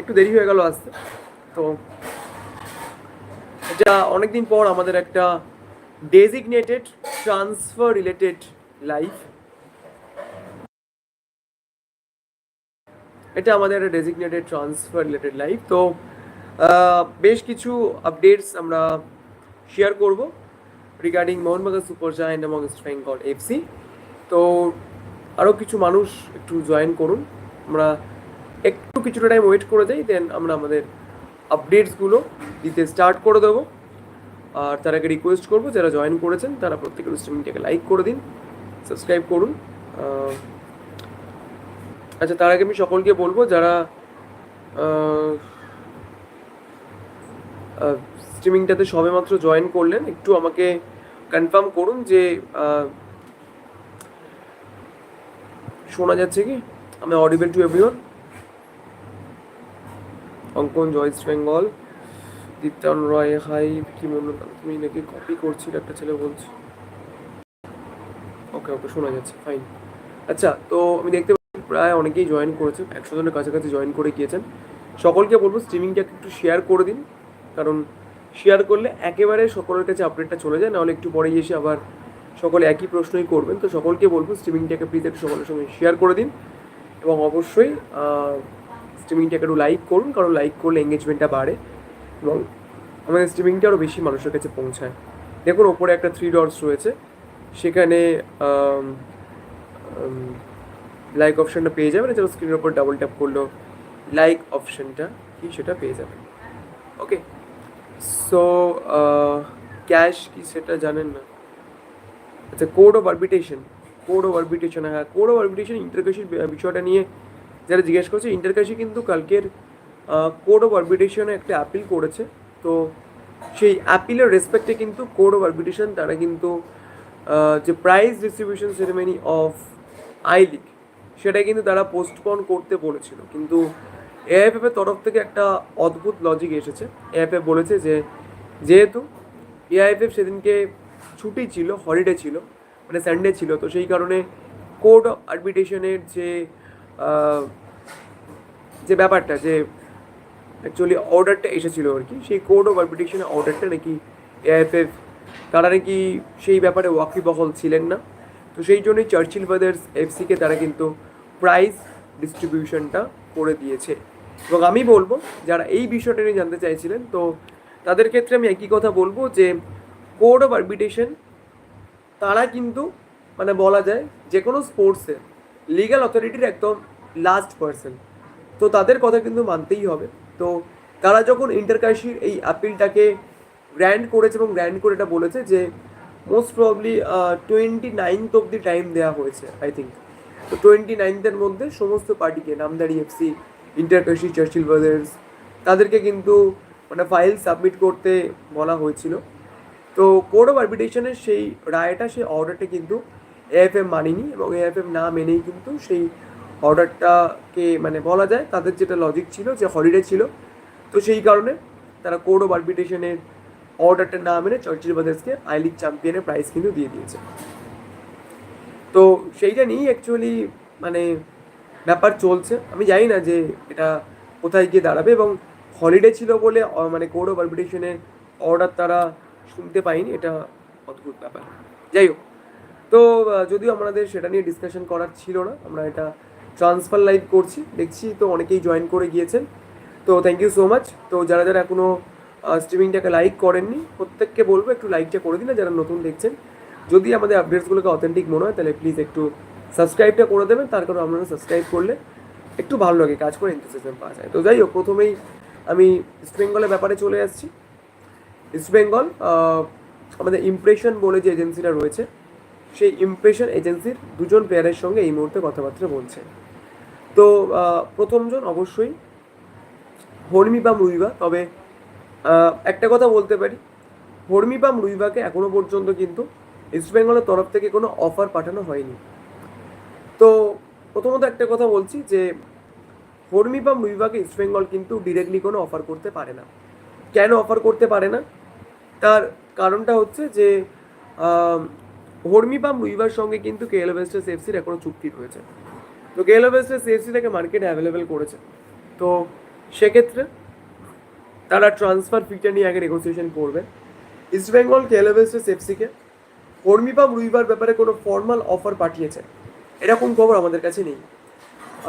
একটু দেরি হয়ে গেল আসতে তো এটা অনেকদিন পর আমাদের একটা ডেজিগনেটেড ট্রান্সফার রিলেটেড লাইফ এটা আমাদের একটা ডেজিগনেটেড ট্রান্সফার রিলেটেড লাইফ তো বেশ কিছু আপডেটস আমরা শেয়ার করব রিগার্ডিং মোহনবাগান সুপার জায়েন্ট এবং ইস্ট বেঙ্গল এফসি। তো আরও কিছু মানুষ একটু জয়েন করুন। আমরা একটু কিছুটা টাইম ওয়েট করে যাই দেন আমরা আমাদের আপডেটসগুলো দিতে স্টার্ট করে দেবো। আর তার আগে রিকোয়েস্ট করব, যারা জয়েন করেছেন, তারা প্রত্যেকের স্ট্রিমিংটাকে লাইক করে দিন সাবস্ক্রাইব করুন। আচ্ছা তার আগে আমি সকলকে বলব, যারা স্ট্রিমিংটাতে সবেমাত্র জয়েন করলেন, একটু আমাকে কনফার্ম করুন যে শোনা যাচ্ছে কি? আমি audible to everyone Ankan Joyes Bengal Diptan Roy, hi, কি মনে তুমি নাকি কপি করছিল? একটা ছেলে বলছে। ওকে ওকে শোনা যাচ্ছে ফাইন আচ্ছা তো আমি দেখতে পাচ্ছি প্রায় অনেকেই জয়েন করেছে, একশো জনের কাছাকাছি জয়েন করে গিয়েছেন। সকলকে বলব স্ট্রিমিংটাকে একটু শেয়ার করে দিন, কারণ শেয়ার করলে একেবারে সকলের কাছে আপডেটটা চলে যায়, নাহলে একটু পরেই এসে আবার সকলে একই প্রশ্নই করবেন। তো সকলকে বলব স্ট্রিমিংটাকে প্লিজ একটু সকলের সঙ্গে শেয়ার করে দিন, এবং অবশ্যই স্ট্রিমিংটাকে একটু লাইক করুন, কারণ লাইক করলে এঙ্গেজমেন্টটা বাড়ে এবং আমাদের স্ট্রিমিংটা আরও বেশি মানুষের কাছে পৌঁছায়। দেখুন, ওপরে একটা থ্রি ডটস রয়েছে। সেখানে লাইক অপশানটা পেয়ে যাবেন। এছাড়া স্ক্রিনের ওপর ডাবল ট্যাপ করলেও লাইক অপশানটা কি সেটা পেয়ে যাবেন। ওকে সো ক্যাশ কি সেটা জানেন না? আচ্ছা code of arbitration code of arbitration হ্যাঁ কোড অফ আরবিটেশন ইন্টারকাশির বিষয়টা নিয়ে যারা জিজ্ঞেস করছে ইন্টারকাশি কিন্তু কালকের কোড অফ আরবিটেশনে একটা অ্যাপিল করেছে। তো সেই অ্যাপিলের রেসপেক্টে কিন্তু কোড অফ আরবিটেশন তারা কিন্তু যে prize distribution ceremony of I League সেটা কিন্তু তারা পোস্টপন করতে বলেছিল। কিন্তু এআইএফএফ এর তরফ থেকে একটা অদ্ভুত লজিক এসেছে। এআইএফএফ বলেছে যে, যেহেতু এআইএফএফ সেদিনকে ছুটি ছিল হলিডে ছিল মানে সানডে ছিল, তো সেই কারণে কোড অফ আরবিটেশনের যে যে ব্যাপারটা যে অ্যাকচুয়ালি অর্ডারটা এসেছিল আর কি, সেই কোড অফ আরবিটেশনের অর্ডারটা নাকি এআইএফএফ তারা নাকি সেই ব্যাপারে ওয়াকিবহল ছিলেন না। তো সেই জন্যই চার্চিল ব্রাদার্স এফসিকে তারা কিন্তু প্রাইজ ডিস্ট্রিবিউশনটা করে দিয়েছে। এবং আমি বলব, যারা এই বিষয়টা নিয়ে জানতে চাইছিলেন, তো তাদের ক্ষেত্রে আমি একই কথা বলব যে কোড অফ আরবিটেশন তারা কিন্তু মানে বলা যায় যে কোনো স্পোর্টসে লিগ্যাল অথরিটির একদম লাস্ট পার্সন তো তাদের কথা কিন্তু মানতেই হবে। তো তারা যখন ইন্টারকাশির এই আপিলটাকে গ্র্যান্ড করেছে এবং গ্র্যান্ড করে এটা বলেছে যে মোস্ট প্রবলি টোয়েন্টি নাইনথ অব্দি টাইম দেওয়া হয়েছে আই থিঙ্ক তো টোয়েন্টি নাইনথের মধ্যে সমস্ত পার্টিকে নামদারি এফসি ইন্টারকাশি চার্চিল ব্রাদার্স তাদেরকে কিন্তু মানে ফাইল সাবমিট করতে বলা হয়েছিল। তো কোর্ট অফ আরবিটেশনের সেই রায়টা, সেই অর্ডারটা কিন্তু এএফএম মানেনি এবং এএফএম না মেনেই কিন্তু সেই অর্ডারটাকে মানে বলা যায়, তাদের যেটা লজিক ছিল যে হলিডে ছিল। তো সেই কারণে তারা কোর্ট অফ আরবিটেশনের অর্ডারটা না মেনে চার্চিল ব্রাদার্সকে আই লিগ চ্যাম্পিয়নের প্রাইজ কিন্তু দিয়ে দিয়েছে। তো সেইটা নিয়েই অ্যাকচুয়ালি মানে ব্যাপার চলছে। আমি জানি না যে এটা কোথায় গিয়ে দাঁড়াবে এবং হলিডে ছিল বলে মানে কোড অফ আরবিটেশনের অর্ডার তারা শুনতে পায়নি, এটা অদ্ভুত ব্যাপার। যাই হোক। তো যদিও আমাদের সেটা নিয়ে ডিসকাশন করার ছিল না, আমরা এটা ট্রান্সফার লাইভ করছি, দেখছি তো অনেকেই জয়েন করে গিয়েছেন। তো থ্যাংক ইউ সো মাচ তো যারা যারা এখনও স্ট্রিমিংটাকে লাইক করেননি, প্রত্যেককে বলব একটু লাইকটা করে দিন যারা নতুন দেখছেন। যদি আমাদের আপডেটসগুলোকে অথেন্টিক মনে হয়, তাহলে প্লিজ একটু সাবস্ক্রাইবটা করে দেবেন, তার কারণ আপনারা সাবস্ক্রাইব করলে একটু ভালো লাগে, কাজ করে এনথুসিয়াজম পাওয়া যায়। তো যাই হোক, প্রথমেই আমি ইস্ট বেঙ্গলের ব্যাপারে চলে আসছি। ইস্ট বেঙ্গল আমাদের ইমপ্রেশন বলে যে এজেন্সিটা রয়েছে সেই ইমপ্রেশন এজেন্সির দুজন প্লেয়ারের সঙ্গে এই মুহূর্তে কথাবার্তা বলছে। তো প্রথমজন অবশ্যই হর্মি বা মুইবা তবে একটা কথা বলতে পারি। হর্মি বা মুইবাকে এখনও পর্যন্ত কিন্তু ইস্ট বেঙ্গলের তরফ থেকে কোনো অফার পাঠানো হয়নি। তো, প্রথমত একটা কথা বলছি যে হর্মি বা মুইবাকে ইস্ট বেঙ্গল কিন্তু ডিরেক্টলি কোনো অফার করতে পারে না। কেন অফার করতে পারে না? তার কারণটা হচ্ছে যে আম, হর্মি বা মুইবার সঙ্গে কিন্তু কেএল ওয়েস্টার্স এফসির এখনও চুক্তি রয়েছে। তো কেএল ওয়েস্টার্স এফসি থেকে মার্কেটে অ্যাভেলেবেল করেছে। তো সেক্ষেত্রে তারা ট্রান্সফার ফিটা নিয়ে আগে নেগোসিয়েশন করবে। ইস্টবেঙ্গল কেএলএফএসএস এফসিকে কর্মীপাম রুইবার ব্যাপারে কোনো ফর্মাল অফার পাঠিয়েছে। এরকম খবর আমাদের কাছে নেই।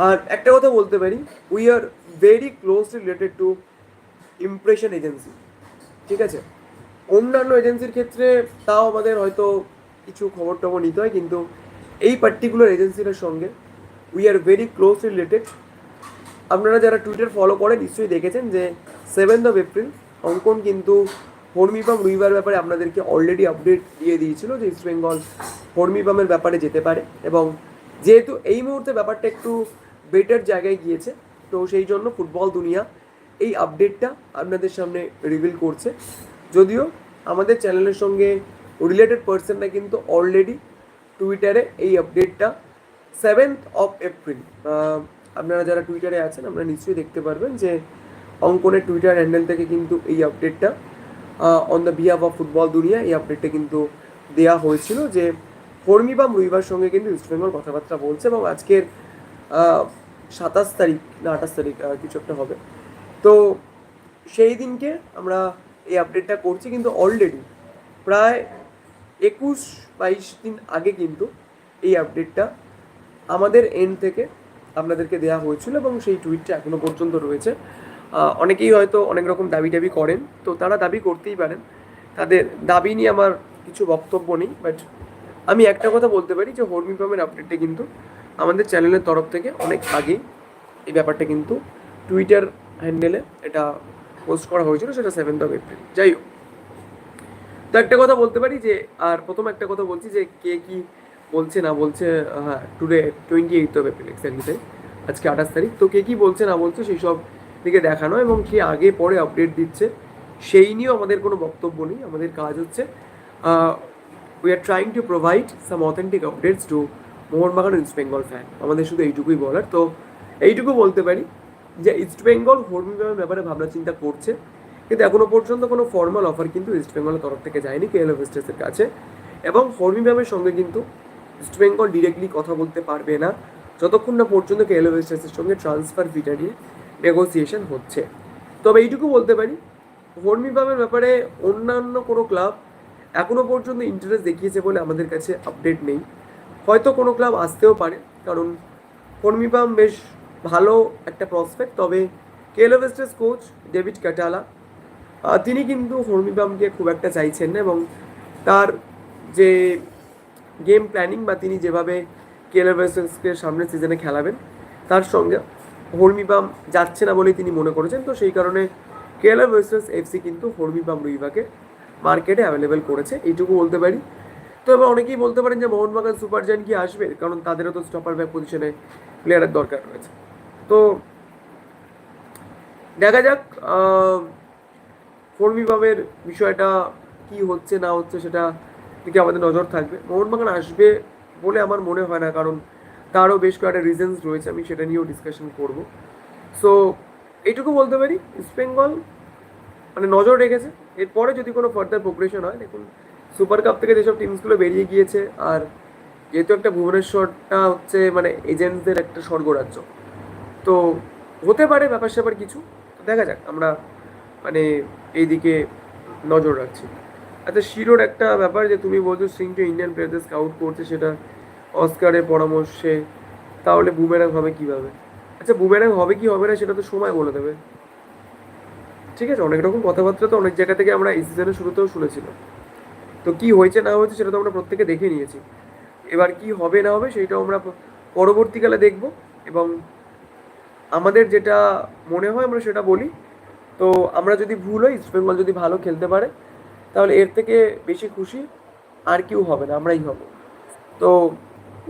আর একটা কথা বলতে পারি we are very closely related to impression agency ঠিক আছে? অন্যান্য এজেন্সির ক্ষেত্রে তাও আমাদের হয়তো কিছু খবর টবর নিতে হয়, কিন্তু এই পার্টিকুলার এজেন্সিটার সঙ্গে we are very close related আপনারা যারা টুইটার ফলো করেন, নিশ্চয়ই দেখেছেন যে সেভেন্থ অফ এপ্রিল অঙ্কন কিন্তু হর্মিপাম রুইবার ব্যাপারে আপনাদেরকে অলরেডি আপডেট দিয়ে দিয়েছিল যে ইস্ট বেঙ্গল হর্মিপামের ব্যাপারে যেতে পারে এবং যেহেতু এই মুহূর্তে ব্যাপারটা একটু বেটার জায়গায় গিয়েছে, তো সেই জন্য ফুটবল দুনিয়া এই আপডেটটা আপনাদের সামনে রিভিল করছে। যদিও আমাদের চ্যানেলের সঙ্গে রিলেটেড পার্সনরা কিন্তু অলরেডি টুইটারে এই আপডেটটা সেভেন্থ অফ এপ্রিল আপনারা যারা টুইটারে আছেন, আপনারা নিশ্চয়ই দেখতে পারবেন যে অঙ্কনের টুইটার হ্যান্ডেল থেকে কিন্তু এই আপডেটটা on the behalf of football Duniya এই আপডেটটা কিন্তু দেয়া হয়েছিল যে হর্মিবাম রুইবার সঙ্গে কিন্তু ইস্টবেঙ্গল কথাবার্তা বলছে এবং আজকের সাতাশ তারিখ না আঠাশ তারিখ কিছু একটা হবে। তো সেই দিনকে আমরা এই আপডেটটা করছি কিন্তু অলরেডি প্রায় একুশ বাইশ দিন আগে কিন্তু এই আপডেটটা আমাদের এন্ড থেকে আপনাদেরকে দেওয়া হয়েছিল এবং সেই টুইটটা এখনও পর্যন্ত রয়েছে। অনেকেই হয়তো অনেক রকম দাবি টাবি করেন, তো তারা দাবি করতেই পারেন। তাদের দাবি নিয়ে আমার কিছু বক্তব্য নেই বাট আমি একটা কথা বলতে পারি যে হর্মি পামের আপডেটটা কিন্তু আমাদের চ্যানেলের তরফ থেকে অনেক আগেই এই ব্যাপারটা কিন্তু টুইটার হ্যান্ডেলে এটা পোস্ট করা হয়েছিল, সেটা সেভেন্থ অফ এপ্রিল যাই হোক। তো একটা কথা বলতে পারি যে, আর প্রথম একটা কথা বলছি যে, কে কি বলছে না বলছে হ্যাঁ today twenty eight of April exactly আজকে আঠাশ তারিখ, তো কে কি বলছে না বলছে সেই সব দিকে দেখানো এবং কে আগে পরে আপডেট দিচ্ছে, সেই নিয়েও আমাদের কোনো বক্তব্য নেই, আমাদের কাজ হচ্ছে we are trying to provide some authentic updates to Mohun Bagan East Bengal fan আমাদের শুধু এইটুকুই বলার, তো এইটুকু বলতে পারি যে ইস্ট বেঙ্গল হর্মিবামের ব্যাপারে ভাবনা চিন্তা করছে কিন্তু এখনও পর্যন্ত কোনো ফর্মাল অফার কিন্তু ইস্ট বেঙ্গলের তরফ থেকে যায়নি কেএলএফ স্টেসের কাছে। এবং হর্মিবামের সঙ্গে কিন্তু ইস্ট বেঙ্গল ডিরেক্টলি কথা বলতে পারবে না। যতক্ষণ না পর্যন্ত কেএলএফ স্টেসের সঙ্গে ট্রান্সফার ফিটা নিয়ে নেগোসিয়েশন হচ্ছে। তবে এইটুকু বলতে পারি হর্মিবামের ব্যাপারে অন্যান্য কোনো ক্লাব এখনও পর্যন্ত ইন্টারেস্ট দেখিয়েছে বলে আমাদের কাছে আপডেট নেই। হয়তো কোনো ক্লাব আসতেও পারে কারণ হর্মিবাম বেশ ভালো একটা প্রসপেক্ট তবে কেলোভেস্টেস কোচ ডেভিড আহ, তিনি কিন্তু হর্মিবামকে খুব একটা চাইছেন না এবং তার যে গেম প্ল্যানিং বা তিনি যেভাবে কেলোভেস্টেসকে সামনের সিজনে খেলাবেন, তার সঙ্গে হর্মিবাম যাচ্ছে না বলেই তিনি মনে করেছেন। তো সেই কারণে কেএলএফ ভার্সেস এফসি কিন্তু হর্মিবাম রুইভাকে মার্কেটে অ্যাভেলেবেল করেছে, এইটুকু বলতে পারি। তো এবার অনেকেই বলতে পারেন যে মোহনবাগান সুপার জায়ান্ট কি আসবে, কারণ তাদেরও তো স্টপার ব্যাক পজিশনে প্লেয়ারের দরকার রয়েছে। তো দেখা যাক কর্মীভাবের বিষয়টা কি হচ্ছে, না হচ্ছে সেটা দিকে আমাদের নজর থাকবে। মোহনবাগান আসবে বলে আমার মনে হয় না, কারণ তারও বেশ কয়েকটা রিজনস রয়েছে, আমি সেটা নিয়েও ডিসকাশন করব। সো এইটুকু বলতে পারি ইস্ট বেঙ্গল মানে নজর রেখেছে। এরপরে যদি কোনো ফার্দার প্রোগ্রেশন হয়, দেখুন সুপার কাপ থেকে যেসব টিমসগুলো বেরিয়ে গিয়েছে, আর যেহেতু একটা ভুবনেশ্বরটা হচ্ছে মানে এজেন্টদের একটা স্বর্গরাজ্য, তো হতে পারে ব্যাপার স্যাপার কিছু। দেখা যাক, আমরা মানে এইদিকে নজর রাখছি। আচ্ছা শিরোর একটা ব্যাপার যে তুমি বলছো, সিং টু ইন্ডিয়ান প্লেয়ারদের স্কাউট করছে, সেটা অস্কারের পরামর্শে, তাহলে বুমেরাং হবে কীভাবে? আচ্ছা বুমেরাং হবে কি হবে না, সেটা তো সময় বলে দেবে। ঠিক আছে, অনেক রকম কথাবার্তা তো অনেক জায়গা থেকে আমরা এই শুরুতেও শুনেছিলাম। তো কি হয়েছে, না হয়েছে, সেটা তো আমরা প্রত্যেকে দেখে নিয়েছি। এবার কি হবে, না হবে সেইটাও আমরা পরবর্তীকালে দেখব এবং আমাদের যেটা মনে হয়, আমরা সেটা বলি। তো আমরা যদি ভুল হই ইস্ট বেঙ্গল যদি ভালো খেলতে পারে, তাহলে এর থেকে বেশি খুশি আর কেউ হবে না, আমরাই হব। তো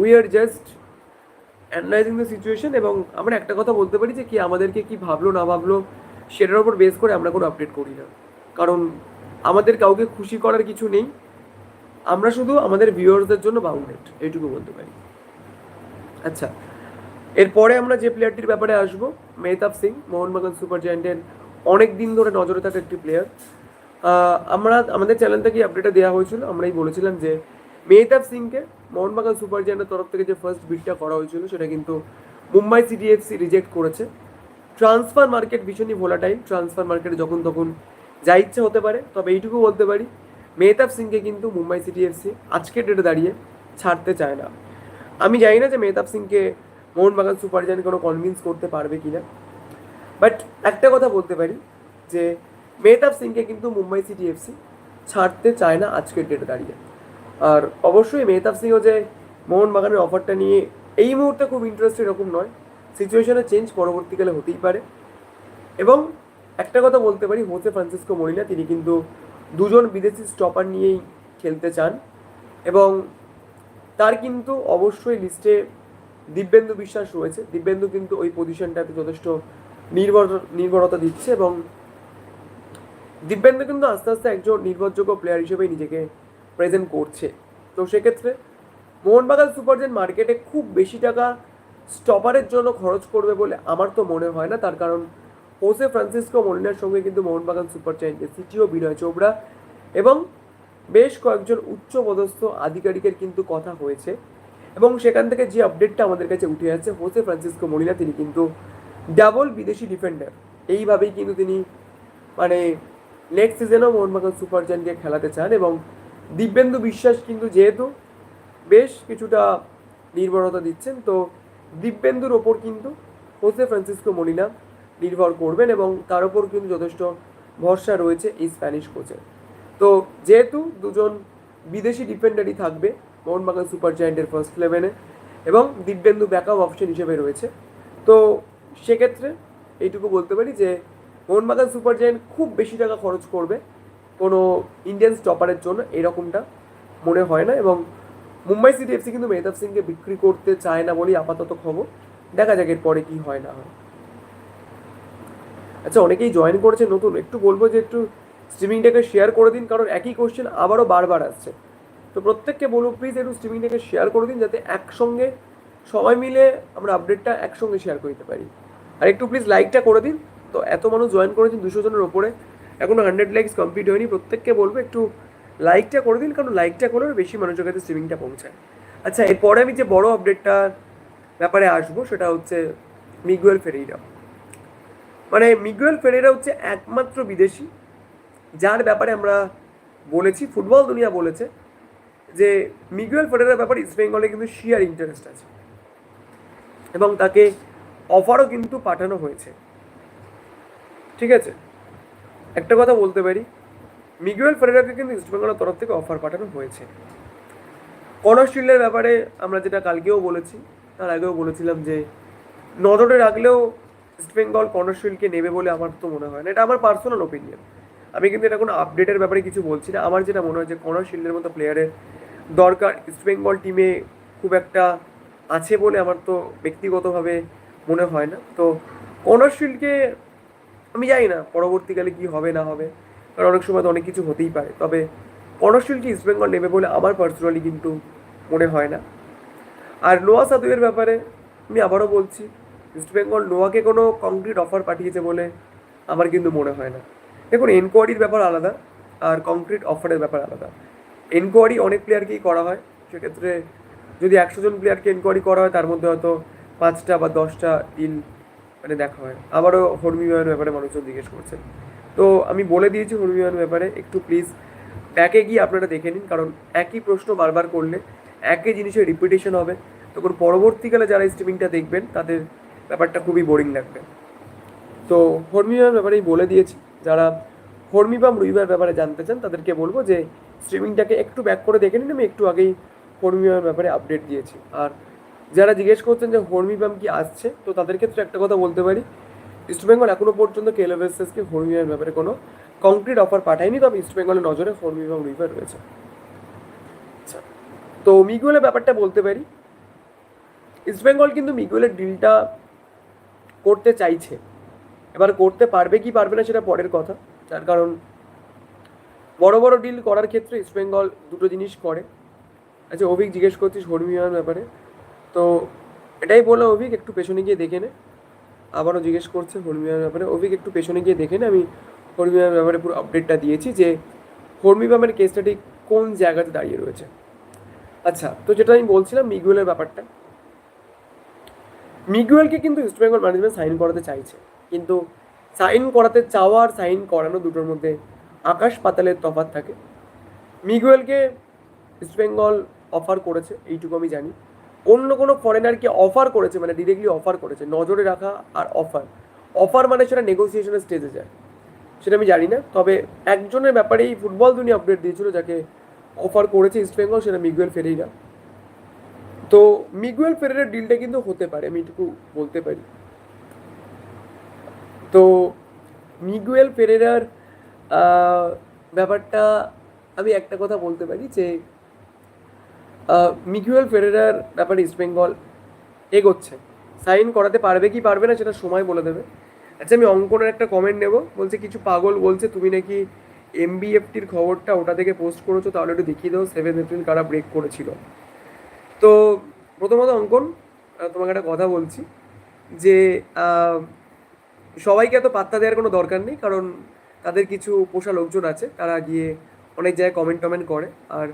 we are just analysing the situation এবং আমরা একটা কথা বলতে পারি যে কি আমাদেরকে কি ভাবলো, না ভাবলো, সেটার উপর বেস করে আমরা কোনো আপডেট করি না। কারণ আমাদের কাউকে খুশি করার কিছু নেই, আমরা শুধু আমাদের ভিউয়ার্সদের জন্য বাউন্ডেড এইটুকু বলতে পারি। আচ্ছা এরপরে আমরা যে প্লেয়ারটির ব্যাপারে আসব, মেহতাব সিং, মোহনবাগান সুপার জায়ান্টের অনেক দিন ধরে নজরে থাকা একটি প্লেয়ার আমরা, আমাদের চ্যানেল থেকে আপডেটটা দেওয়া হয়েছিল? আমরাই বলেছিলাম যে মেহতাব সিংকে মোহনবাগান সুপার জায়ান্টের তরফ থেকে যে ফার্স্ট বিটটা করা হয়েছিল, সেটা কিন্তু মুম্বাই সিটিএফসি রিজেক্ট করেছে। ট্রান্সফার মার্কেট ভীষণই ভোলাটাইল ট্রান্সফার মার্কেটে যখন তখন যা ইচ্ছে হতে পারে, তবে এইটুকু বলতে পারি, মেহতাব সিংকে কিন্তু মুম্বাই সিটি এফসি আজকের ডেটে দাঁড়িয়ে ছাড়তে চায় না। আমি জানি না যে মেহতাব সিংকে মোহনবাগান সুপার জায়ান্ট কোনো কনভিন্স করতে পারবে কি না বাট একটা কথা বলতে পারি যে মেহতাব সিংকে কিন্তু মুম্বাই সিটি এফসি ছাড়তে চায় না আজকের ডেটে দাঁড়িয়ে। আর অবশ্যই মেহতাব সিংও যে মোহনবাগানের অফারটা নিয়ে এই মুহূর্তে খুব ইন্টারেস্ট এরকম নয়। সিচুয়েশনে চেঞ্জ পরবর্তীকালে হতেই পারে। এবং একটা কথা বলতে পারি হোসে ফ্রান্সিসকো মরিনা তিনি কিন্তু দুজন বিদেশি স্টপার নিয়েই খেলতে চান। এবং তার কিন্তু অবশ্যই লিস্টে দিব্যেন্দু বিশ্বাস রয়েছে। দিব্যেন্দু কিন্তু ওই পজিশনটাতে যথেষ্ট নির্ভর, নির্ভরতা দিচ্ছে এবং দিব্যেন্দু কিন্তু আস্তে আস্তে একজন নির্ভরযোগ্য প্লেয়ার হিসেবে নিজেকে প্রেজেন্ট করছে। তো সেক্ষেত্রে মোহনবাগান সুপারজেন মার্কেটে খুব বেশি টাকা স্টপারের জন্য খরচ করবে বলে আমার তো মনে হয় না। তার কারণ হোসে ফ্রান্সিসকো মলিনার সঙ্গে কিন্তু মোহনবাগান সুপার জায়েন্টের সিটিও বিনয় চোপড়া এবং বেশ কয়েকজন উচ্চ পদস্থ আধিকারিকের কিন্তু কথা হয়েছে। এবং সেখান থেকে যে আপডেটটা আমাদের কাছে উঠে আসছে হোসে ফ্রান্সিসকো মলিনা, তিনি কিন্তু ডাবল বিদেশি ডিফেন্ডার এইভাবেই কিন্তু তিনি মানে নেক্সট সিজনেও মোহনবাগান সুপার জায়ান্টকে খেলাতে চান এবং দিব্যেন্দু বিশ্বাস কিন্তু যেহেতু বেশ কিছুটা নির্ভরতা দিচ্ছেন, তো দিব্যেন্দুর ওপর কিন্তু হোসে ফ্রান্সিসকো মলিনা নির্ভর করবেন এবং তার ওপর কিন্তু যথেষ্ট ভরসা রয়েছে এই স্প্যানিশ কোচের। তো যেহেতু দুজন বিদেশি ডিফেন্ডারই থাকবে মোহনবাগান সুপার জায়ান্টের ফার্স্ট ইলেভেনে এবং দিব্যেন্দু ব্যাকআপ অপশন হিসেবে রয়েছে, তো সেক্ষেত্রে এইটুকু বলতে পারি যে মোহনবাগান সুপার জায়ান্ট খুব বেশি টাকা খরচ করবে কোনো ইন্ডিয়ান স্টপারের জন্য, এরকমটা মনে হয় না। এবং মুম্বাই সিটি এফসি কিন্তু মেহতাব সিংকে বিক্রি করতে চায় না বলেই আপাতত খবর। দেখা যাক এরপরে কি হয় না হয়। আচ্ছা অনেকেই জয়েন করেছে নতুন। একটু বলব যে একটু স্ট্রিমিংটাকে শেয়ার করে দিন, কারণ একই কোশ্চেন আবারও বারবার আসছে। তো প্রত্যেককে বলব প্লিজ একটু স্ট্রিমিংটাকে শেয়ার করে দিন, যাতে একসঙ্গে সবাই মিলে আমরা আপডেটটা একসঙ্গে শেয়ার করতে পারি। আর একটু প্লিজ লাইকটা করে দিন। তো এত মানুষ জয়েন করেছেন দুশো জনের ওপরে। এখনও হান্ড্রেড লাইকস কমপ্লিট হয়নি। প্রত্যেককে বলব একটু লাইকটা করে দিন, কারণ লাইকটা করলে বেশি মানুষের কাছে স্ট্রিমিংটা পৌঁছায়। আচ্ছা এরপরে আমি যে বড় আপডেটটার ব্যাপারে আসব, সেটা হচ্ছে মিগুয়েল ফেরিরা মানে মিগুয়েল ফেরেরা হচ্ছে একমাত্র বিদেশি, যার ব্যাপারে আমরা বলেছি, ফুটবল দুনিয়া বলেছে, যে মিগুয়েল ফেরেরার ব্যাপারে ইস্ট বেঙ্গলে কিন্তু শিয়ার ইন্টারেস্ট আছে। এবং তাকে অফারও কিন্তু পাঠানো হয়েছে। ঠিক আছে? একটা কথা বলতে পারি। মিগুয়েল ফেরেরাকে কিন্তু ইস্ট বেঙ্গলের তরফ থেকে অফার পাঠানো হয়েছে। কর্নার শিল্ডের ব্যাপারে আমরা যেটা কালকেও বলেছি, তার আগেও বলেছিলাম যে, নজরে রাখলেও ইস্ট বেঙ্গল কর্নার শিল্ডকে নেবে বলে আমার তো মনে হয় না। এটা আমার পার্সোনাল ওপিনিয়ন আমি কিন্তু এটা কোনো আপডেটের ব্যাপারে কিছু বলছি না। আমার যেটা মনে হয় যে কর্নার শিল্ডের মতো প্লেয়ারের দরকার ইস্ট বেঙ্গল টিমে খুব একটা আছে বলে আমার তো ব্যক্তিগতভাবে মনে হয় না। তো কর্নার শিল্ডকে আমি জানি না পরবর্তীকালে কি হবে, না হবে। কারণ অনেক সময় তো অনেক কিছু হতেই পারে। তবে কর্নার শিল্ডকে ইস্ট বেঙ্গল নেবে বলে আমার পার্সোনালি কিন্তু মনে হয় না। আর নোয়া সাদুয়ের ব্যাপারে আমি আবারও বলছি ইস্টবেঙ্গল নোয়াকে কোনো কংক্রিট অফার পাঠিয়েছে বলে আমার কিন্তু মনে হয় না। দেখুন এনকোয়ারির ব্যাপার আলাদা আর কংক্রিট অফারের ব্যাপার আলাদা। এনকোয়ারি অনেক প্লেয়ারকেই করা হয়। সেক্ষেত্রে যদি একশো জন প্লেয়ারকে এনকোয়ারি করা হয়, তার মধ্যে হয়তো পাঁচটা বা দশটা দিন মানে দেখা হয়। আবারও হর্মিমানের ব্যাপারে মানুষজন জিজ্ঞেস করছেন তো আমি বলে দিয়েছি হর্মিমানের ব্যাপারে, একটু প্লিজ ব্যাকে গিয়ে আপনারা দেখে নিন, কারণ একই প্রশ্ন বারবার করলে একই জিনিসের রিপিটেশন হবে। তখন পরবর্তীকালে যারা স্ট্রিমিংটা দেখবেন, তাদের ব্যাপারটা খুবই বোরিং লাগবে। তো হর্মিবার ব্যাপারেই বলে দিয়েছি, যারা হর্মিবাম রুইবার ব্যাপারে জানতে চান, তাদেরকে বলব যে স্ট্রিমিংটাকে একটু ব্যাক করে দেখে নিন। আমি একটু আগেই হর্মিবাম ব্যাপারে আপডেট দিয়েছি। আর যারা জিজ্ঞেস করছেন যে হর্মিবাম কি আসছে, তো তাদের ক্ষেত্রে একটা কথা বলতে পারি। ইস্টবেঙ্গল এখনও পর্যন্ত কেএলএফএসএসকে হর্মিবামের ব্যাপারে কোনো কংক্রিট অফার পাঠায়নি, তবে ইস্টবেঙ্গলের নজরে হর্মিবাম রুইবার রয়েছে। আচ্ছা তো মিগুয়েলের ব্যাপারটা বলতে পারি। ইস্টবেঙ্গল কিন্তু মিগুয়েলের ডিলটা করতে চাইছে। এবার করতে পারবে কি পারবে না সেটা পরের কথা। তার কারণ বড় বড় ডিল করার ক্ষেত্রে ইস্টবেঙ্গল দুটো জিনিস করে। আচ্ছা অভিক জিজ্ঞেস করছিস হর্মিয়ার ব্যাপারে। তো এটাই বললাম অভিক, একটু পেছনে গিয়ে দেখে নে। আবারও জিজ্ঞেস করছে হর্মিয়ার ব্যাপারে। অভিক, একটু পেছনে গিয়ে দেখে নে। আমি হর্মিয়ার ব্যাপারে পুরো আপডেটটা দিয়েছি যে হর্মিবামের কেসটা ঠিক কোন জায়গাতে দাঁড়িয়ে রয়েছে। আচ্ছা তো যেটা আমি বলছিলাম মিগুয়েলের ব্যাপারটা। মিগুয়েলকে কিন্তু ইস্টবেঙ্গল ম্যানেজমেন্ট সাইন করাতে চাইছে। কিন্তু সাইন করাতে চাওয়া আর সাইন করানো দুটোর মধ্যে আকাশ পাতালের তফাৎ থাকে। মিগুয়েলকে ইস্টবেঙ্গল অফার করেছে, এইটুকু আমি জানি। অন্য কোনো ফরেনারকে অফার করেছে মানে ডিরেক্টলি অফার করেছে, নজরে রাখা আর অফার অফার মানে সেটা নেগোসিয়েশনের স্টেজে যায়। সেটা আমি জানি না, তবে একজনের ব্যাপারেই ফুটবল দুনিয়া আপডেট দিয়েছিল, যাকে অফার করেছে ইস্টবেঙ্গল সেটা মিগুয়েল ফেরেইরা তো মিগুয়েল ফেরের ডিলটা কিন্তু হতে পারে, আমি এটুকু বলতে পারি। তো মিগুয়েল ফেরেরার ব্যাপারটা আমি একটা কথা বলতে পারি যে মিগুয়েল ফেরেরার ব্যাপারে ইস্টবেঙ্গল এগোচ্ছে। সাইন করাতে পারবে কি পারবে না সেটা সময় বলে দেবে। আচ্ছা আমি অঙ্কনের একটা কমেন্ট নেব। বলছে, কিছু পাগল বলছে, তুমি নাকি এমবিএফটির খবরটা ওটা থেকে পোস্ট করেছ, তাহলে একটু দেখিয়ে দাও। সেভেন এপ্রিল কারা ব্রেক করেছিল? তো প্রথমত অঙ্কন তোমাকে একটা কথা বলছি যে সবাইকে এত পাত্তা দেওয়ার কোনো দরকার নেই, কারণ তাদের কিছু পোষা লোকজন আছে, তারা গিয়ে অনেক জায়গায় কমেন্ট টমেন্ট করে। আর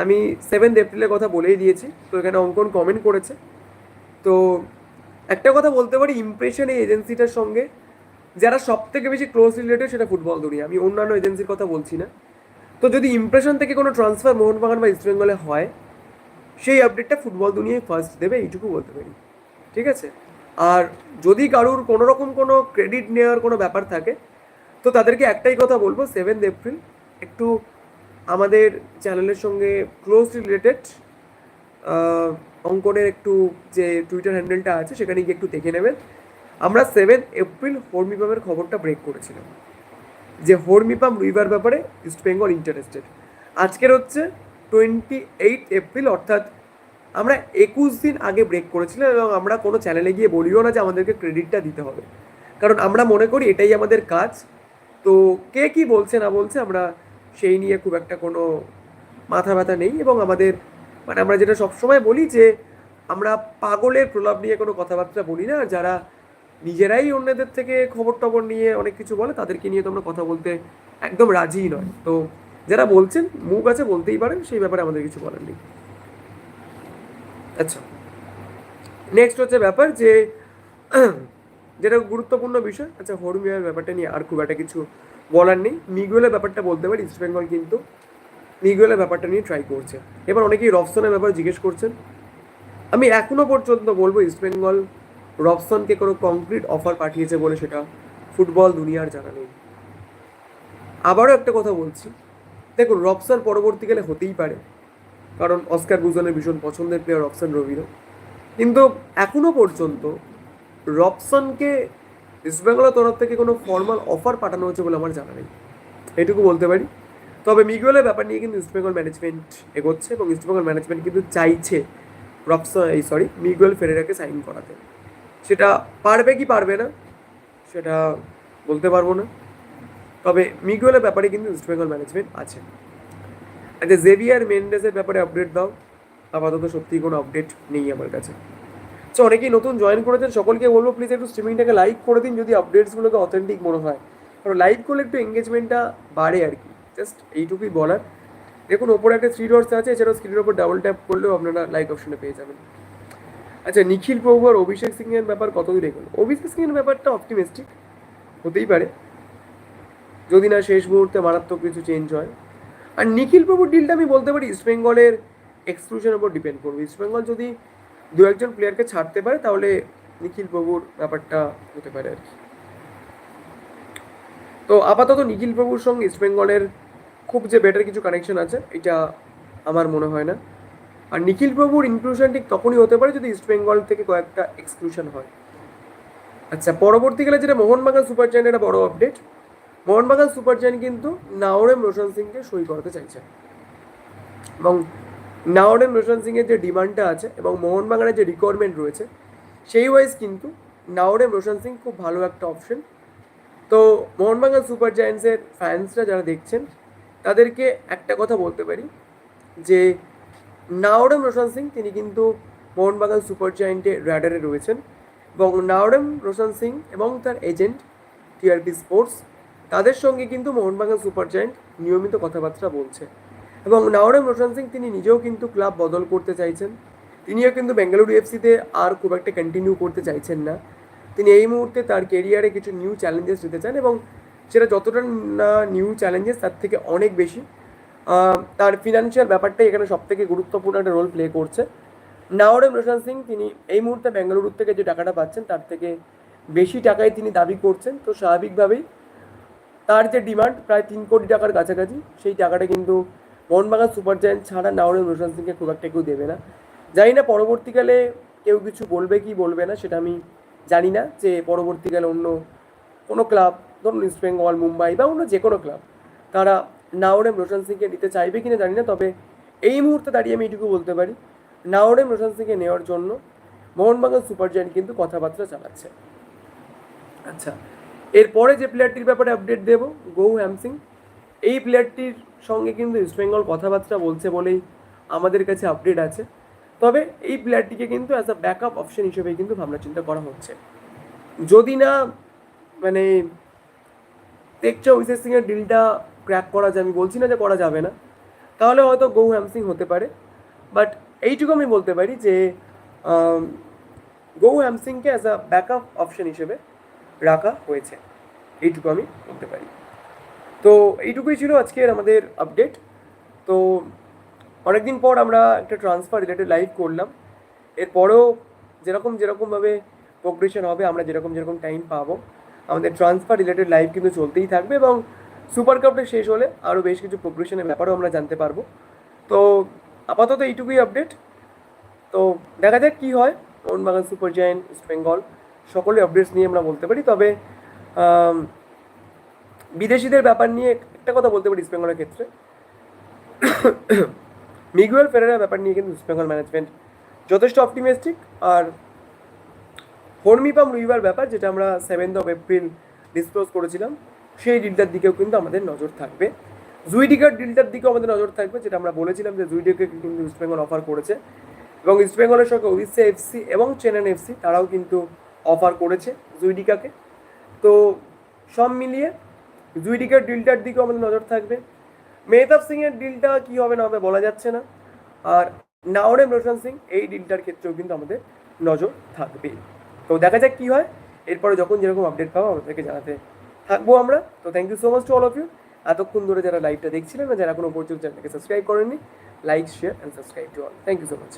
আমি সেভেন্থ এপ্রিলের কথা বলেই দিয়েছি, তো এখানে অঙ্কন কমেন্ট করেছে। তো একটা কথা বলতে পারি ইমপ্রেশন এই এজেন্সিটার সঙ্গে, যারা সব থেকে বেশি ক্লোজ রিলেটেড সেটা ফুটবল দুনিয়া। আমি অন্যান্য এজেন্সির কথা বলছি না। তো যদি ইমপ্রেশন থেকে কোনো ট্রান্সফার মোহনবাগান বা ইস্টবেঙ্গলে হয়, সেই আপডেটটা ফুটবল দুনিয়ায় ফার্স্ট দেবে, এইটুকু বলতে পারি। ঠিক আছে? আর যদি কারুর কোনো রকম কোনো ক্রেডিট নেওয়ার কোনো ব্যাপার থাকে, তো তাদেরকে একটাই কথা বলব সেভেন্থ এপ্রিল একটু আমাদের চ্যানেলের সঙ্গে ক্লোজ রিলেটেড অঙ্কনের একটু যে টুইটার হ্যান্ডেলটা আছে, সেখানে গিয়ে একটু দেখে নেবেন। আমরা সেভেন এপ্রিল হর্মিপামের খবরটা ব্রেক করেছিলাম, যে হর্মিপাম রুইবার ব্যাপারে ইস্ট বেঙ্গল ইন্টারেস্টেড আজকের হচ্ছে টোয়েন্টি এইট এপ্রিল অর্থাৎ আমরা একুশ দিন আগে ব্রেক করেছিলাম এবং আমরা কোনো চ্যানেলে গিয়ে বলিও না যে আমাদেরকে ক্রেডিটটা দিতে হবে। কারণ আমরা মনে করি এটাই আমাদের কাজ। তো কে কি বলছে না বলছে আমরা সেই নিয়ে খুব একটা কোনো মাথা ব্যথা নেই এবং আমাদের মানে আমরা যেটা সবসময় বলি যে আমরা পাগলের প্রলাপ নিয়ে কোনো কথাবার্তা বলি না। যারা নিজেরাই অন্যদের থেকে খবর টবর নিয়ে অনেক কিছু বলে, তাদেরকে নিয়ে তো আমরা কথা বলতে একদম রাজিই নয়। তো যারা বলছেন, মুখ আছে বলতেই পারেন, সেই ব্যাপারে আমাদের কিছু বলার নেই। আচ্ছা। নেক্সট হচ্ছে ব্যাপার যে, যেটা গুরুত্বপূর্ণ বিষয় আচ্ছা হরমিয়ার ব্যাপারটা নিয়ে আর খুব একটা কিছু বলার নেই। মিগুয়েলের ব্যাপারটা বলতে পারি, ইস্ট বেঙ্গল কিন্তু মিগুয়েলের ব্যাপারটা নিয়ে ট্রাই করছে। এবার অনেকেই রফসনের ব্যাপারে জিজ্ঞেস করছেন। আমি এখনও পর্যন্ত বলব ইস্ট বেঙ্গল রবসনকে কোনো কংক্রিট অফার পাঠিয়েছে বলে সেটা ফুটবল দুনিয়ার জানা নেই। আবারও একটা কথা বলছি। দেখুন রবসন পরবর্তীকালে হতেই পারে, কারণ অস্কার গুজনের ভীষণ পছন্দের প্লেয়ার রবসন রবিরো কিন্তু এখনও পর্যন্ত রবসনকে ইস্টবেঙ্গলের তরফ থেকে কোনো ফর্মাল অফার পাঠানো হয়েছে বলে আমার জানা নেই। এটুকু বলতে পারি। তবে মিগুয়েলের ব্যাপার নিয়ে কিন্তু ইস্টবেঙ্গল ম্যানেজমেন্ট এগোচ্ছে এবং ইস্টবেঙ্গল ম্যানেজমেন্ট কিন্তু চাইছে রবসন এই সরি মিগুয়েল ফেরেরাকে সাইন করাতে। সেটা পারবে কি পারবে না, সেটা বলতে পারব না। তবে মিগুয়েলের ব্যাপারে কিন্তু ইস্টবেঙ্গল ম্যানেজমেন্ট আছে। আচ্ছা জেভিয়ার মেন্ডেসের ব্যাপারে আপডেট দাও। আপাতত সত্যিই কোনো আপডেট নেই আমার কাছে। তো অনেকেই নতুন জয়েন করেছেন, সকলকে বলব প্লিজ একটু স্ট্রিমিংটাকে লাইক করে দিন যদি আপডেটসগুলোকে অথেন্টিক মনে হয়। কারণ লাইক করলে একটু এঙ্গেজমেন্টটা বাড়ে আর কি। জাস্ট এইটুকুই বলার। দেখুন, ওপরে একটা থ্রি ডটস আছে, এছাড়াও স্ক্রিনের ওপর ডাবল ট্যাপ করলেও আপনারা লাইক অপশনে পেয়ে যাবেন। আচ্ছা নিখিল প্রভু আর অভিষেক সিং এর ব্যাপার কতদূর এগোলো? অভিষেক সিং এর ব্যাপারটা অপটিমিস্টিক হতেই পারে। যদি না শেষ মুহূর্তে মারাত্মক কিছু চেঞ্জ হয়। আর নিখিল প্রভুর ডিলটা আমি বলতে পারি ইস্ট বেঙ্গলের এক্সক্লুশনের উপর ডিপেন্ড করবে। ইস্ট বেঙ্গল যদি দু একজন প্লেয়ারকে ছাড়তে পারে, তাহলে নিখিল প্রভুর ব্যাপারটা হতে পারে আর কি। তো আপাতত নিখিল প্রভুর সঙ্গে ইস্ট বেঙ্গলের খুব যে বেটার কিছু কানেকশন আছে, এটা আমার মনে হয় না। আর নিখিল প্রভুর ইনক্লুশন ঠিক তখনই হতে পারে যদি ইস্ট বেঙ্গল থেকে কয়েকটা এক্সক্লুশন হয়। আচ্ছা পরবর্তীকালে যেটা মোহনবাগান সুপার জায়ান্ট একটা বড় আপডেট মোহনবাগান সুপার জায়ান্ট কিন্তু নাওরেম রোশন সিংকে সই করাতে চাইছে। এবং নাওরেম রোশন সিংয়ের যে ডিমান্ডটা আছে এবং মোহনবাগানের যে রিকোয়ারমেন্ট রয়েছে, সেই ওয়াইজ কিন্তু নাওরেম রোশন সিং খুব ভালো একটা অপশন তো মোহনবাগান সুপার জায়ান্টসের ফ্যান্সরা যারা দেখছেন, তাদেরকে একটা কথা বলতে পারি, যে নাওরেম রোশন সিং তিনি কিন্তু মোহনবাগান সুপার জায়ান্টে র্যাডারে রয়েছেন এবং নাওরেম রোশন সিং এবং তার এজেন্ট টিআরপি স্পোর্টস তাদের সঙ্গে কিন্তু মোহনবাগান সুপার জায়ান্ট নিয়মিত কথাবার্তা বলছে। এবং নাওরেম রোশন সিং তিনি নিজেও কিন্তু ক্লাব বদল করতে চাইছেন। তিনিও কিন্তু বেঙ্গালুরু এফসিতে আর খুব একটা কন্টিনিউ করতে চাইছেন না। তিনি এই মুহূর্তে তার কেরিয়ারে কিছু নিউ চ্যালেঞ্জেস নিতে চান এবং সেটা যতটা না নিউ চ্যালেঞ্জেস তার থেকে অনেক বেশি। তার ফিনান্সিয়াল ব্যাপারটাই এখানে সব থেকে গুরুত্বপূর্ণ একটা রোল প্লে করছে। নাওরেম রোশন সিং তিনি এই মুহূর্তে বেঙ্গালুরু থেকে যে টাকাটা পাচ্ছেন, তার থেকে বেশি টাকায় তিনি দাবি করছেন। তো স্বাভাবিকভাবেই তার যে ডিমান্ড প্রায় তিন কোটি টাকার কাছাকাছি, সেই টাকাটা কিন্তু মোহনবাগান সুপার জায়েন্ট ছাড়া নাওরেম রোশন সিংকে খুব একটা কেউ দেবে না। জানি না পরবর্তীকালে কেউ কিছু বলবে কি বলবে না, সেটা আমি জানি না যে পরবর্তীকালে অন্য কোনো ক্লাব, ধরুন ইস্ট বেঙ্গল, মুম্বাই বা অন্য যে কোনো ক্লাব, তারা নাওরেম রোশন সিংকে নিতে চাইবে কিনা জানি না, তবে এই মুহূর্তে দাঁড়িয়ে আমি এটুকু বলতে পারি নাওরেম রোশন সিংকে নেওয়ার জন্য মোহনবাগান সুপার জায়েন্ট কিন্তু কথাবার্তা চালাচ্ছে। আচ্ছা এরপরে যে প্লেয়ারটির ব্যাপারে আপডেট দেব গৌ হ্যামসিং এই প্লেয়ারটির সঙ্গে কিন্তু ইস্টবেঙ্গল কথাবার্তা বলছে বলেই আমাদের কাছে আপডেট আছে। তবে এই প্লেয়ারটিকে কিন্তু অ্যাজ আ ব্যাকআপ অপশন হিসেবে কিন্তু ভাবনা চিন্তা করা হচ্ছে। যদি না মানে টেকচা উইসেস সিংয়ের ডিলটা ক্র্যাক করা যায়, আমি বলছি না যে করা যাবে না, তাহলে হয়তো গৌ হ্যামসিং হতে পারে। বাট এইটুকু আমি বলতে পারি যে গৌ হ্যামসিংকে অ্যাজ আ ব্যাকআপ অপশন হিসেবে রাখা হয়েছে। এইটুকু আমি বলতে পারি। তো এইটুকুই ছিল আজকের আমাদের আপডেট তো অনেকদিন পর আমরা একটা ট্রান্সফার রিলেটেড লাইভ করলাম। এরপরেও যেরকম যেরকমভাবে প্রোগ্রেশন হবে, আমরা যেরকম যেরকম টাইম পাবো, আমাদের ট্রান্সফার রিলেটেড লাইভ কিন্তু চলতেই থাকবে এবং সুপার কাপটা শেষ হলে আরও বেশ কিছু প্রোগ্রেশনের ব্যাপারেও আমরা জানতে পারব। তো আপাতত এইটুকুই আপডেট তো দেখা যাক কী হয়। Mohun Bagan Super Giant East Bengal সকলের আপডেটস নিয়ে আমরা বলতে পারি। তবে বিদেশিদের ব্যাপার নিয়ে একটা কথা বলতে পারি ইস্ট বেঙ্গলের ক্ষেত্রে। মিগুয়েল ফেরারের ব্যাপার নিয়ে কিন্তু ইস্ট বেঙ্গল ম্যানেজমেন্ট যথেষ্ট অপটিমিস্টিক আর হর্মিপাম রবিবার ব্যাপার যেটা আমরা সেভেন্থ অফ এপ্রিল ডিসক্লোজ করেছিলাম, সেই ডিলটার দিকেও কিন্তু আমাদের নজর থাকবে। জুইডিকার ডিলটার দিকেও আমাদের নজর থাকবে, যেটা আমরা বলেছিলাম যে জুইডিকে কিন্তু ইস্ট বেঙ্গল অফার করেছে। এবং ইস্ট বেঙ্গলের সঙ্গে ওড়িশা এফসি এবং চেন্নাই এফসি তারাও কিন্তু অফার করেছে জুইডিকাকে তো সব মিলিয়ে জুইডিকার ডিলটার দিকেও আমাদের নজর থাকবে। মেহতাব সিংয়ের ডিলটা কী হবে না হবে বলা যাচ্ছে না। আর নাওরেম রোশন সিং, এই ডিলটার ক্ষেত্রেও কিন্তু আমাদের নজর থাকবে। তো দেখা যাক কী হয়। এরপরে যখন যেরকম আপডেট পাবো আমাদেরকে জানাতে থাকব আমরা। তো thank you so much to all of you এতক্ষণ ধরে যারা লাইভটা দেখছিলেন না যারা কোনো পর্যন্ত চ্যানেলকে সাবস্ক্রাইব করেননি like share and subscribe to all thank you so much